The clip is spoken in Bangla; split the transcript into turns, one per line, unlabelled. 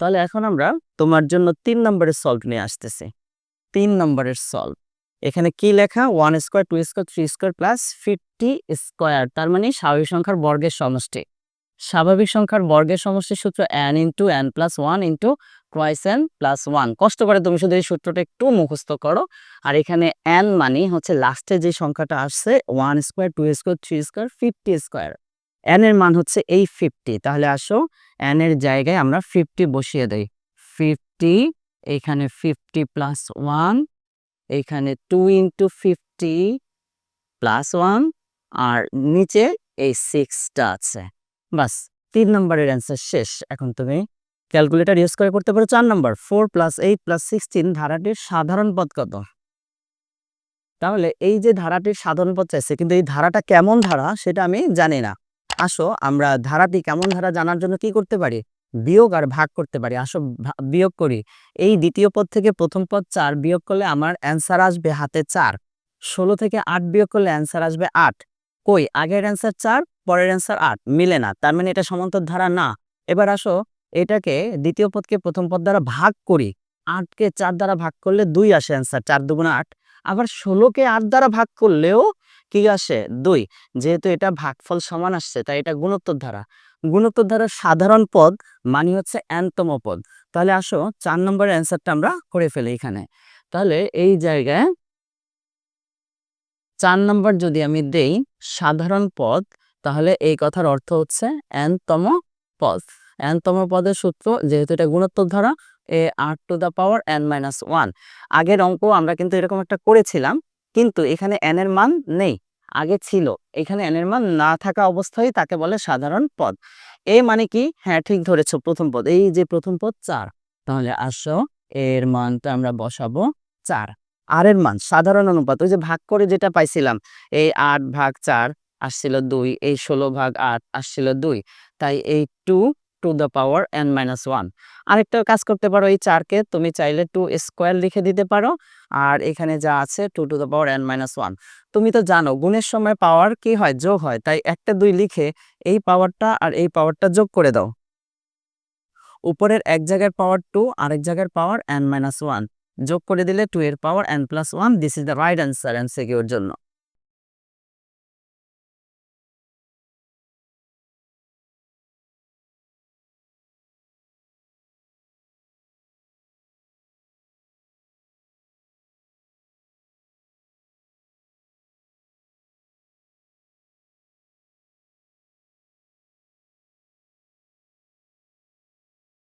তাহলে এখন আমরা তোমার জন্য তিন নম্বরের সলভ নিয়ে আসতেছি। তিন নম্বরের সলভ এখানে কি লেখা? One square two square three square plus fifty square তার মানে স্বাভাবিক সংখ্যার বর্গের সমষ্টি। স্বাভাবিক সংখ্যার বর্গের সমষ্টির সূত্র n into n plus one into twice n plus one কষ্ট করে তুমি শুধু এই সূত্রটা একটু মুখস্থ করো। আর এখানে এন মানে হচ্ছে লাস্টে যে সংখ্যাটা আসছে one square two square three square fifty square n এর মান হচ্ছে এই ফিফটি তাহলে আসো এন এর জায়গায় আমরা ফিফটি বসিয়ে দেই। ফিফটি এখানে ফিফটি প্লাস ওয়ান এখানে two into fifty plus one আর নিচে এই সিক্সটা আছে। বাস, তিন নম্বরের অ্যান্সার শেষ। এখন তুমি ক্যালকুলেটর ইউজ করে করতে পারো চার নম্বর। Four plus eight plus sixteen ধারাটির সাধারণ পদ কত? তাহলে এই যে ধারাটির সাধারণ পদ চাইছে, কিন্তু এই ধারাটা কেমন ধারা সেটা আমি জানি না। আসো, আমরা ধারাটি কেমন ধারা জানার জন্য কি করতে পারি? বিয়োগ আর ভাগ করতে পারি। আসো বিয়োগ করি। এই দ্বিতীয় পদ থেকে প্রথম পদ চার বিয়োগ করলে আমার অ্যান্সার আসবে হাতে চার। ষোলো থেকে আট বিয়োগ করলে অ্যান্সার আসবে আট। কই? আগের অ্যান্সার চার, পরের অ্যান্সার আট। মিলে না, তার মানে এটা সমান্তর ধারা না। এবার আসো, এটাকে দ্বিতীয় পদকে প্রথম পদ দ্বারা ভাগ করি। আটকে চার দ্বারা ভাগ করলে দুই আসে অ্যান্সার চার দুগুণে আট। আবার ষোলোকে আট দ্বারা ভাগ করলেও কি আসে? দুই, যেহেতু এটা ভাগফল সমান আসছে, তাই এটা গুণোত্তর ধারা। গুণোত্তর ধারার সাধারণ পদ মানে হচ্ছে এনতম পদ। তাহলে আসো, চার নম্বরের অ্যান্সারটা আমরা করে ফেলি এখানে। তাহলে এই জায়গায় চার নম্বর যদি আমি দেই সাধারণ পদ, তাহলে এই কথার অর্থ হচ্ছে এনতম পদ। এনতম পদের সূত্র, যেহেতু এটা গুণোত্তর ধারা, a r to the power n minus one আগের অঙ্ক আমরা কিন্তু এরকম একটা করেছিলাম কিন্তু এখানে এন এর মান নেই। আগে ছিল। এখানে এন এর মান না থাকা অবস্থায় তাকে বলে সাধারণ পদ। এ মানে কি? হ্যাঁ ঠিক ধরেছো, প্রথম পদ। এই যে প্রথম পদ, চার। তাহলে আসো, এর মানটা আমরা বসাবো চার। আর এর মান, সাধারণ অনুপাত। ওই যে ভাগ করে যেটা পাইছিলাম, এই আট ভাগ চার আসছিল দুই, এই ষোলো ভাগ আট আসছিল দুই। তাই এই two to the power n minus one আরেকটা কাজ করতে পারো এই চারকে, তুমি চাইলে টু স্কোয়ার লিখে দিতে পারো। আর এখানে যা আছে two to the power n minus one তুমি তো জানো, গুণের সময় পাওয়ার কি হয়? যোগ হয়। তাই একটা দুই লিখে এই পাওয়ারটা আর এই পাওয়ারটা যোগ করে দাও। উপরের এক জায়গার পাওয়ার টু আরেক জায়গার পাওয়ার এন মাইনাস ওয়ান যোগ করে দিলে টু এর power n plus one this is the right answer এমসিকিউর জন্য।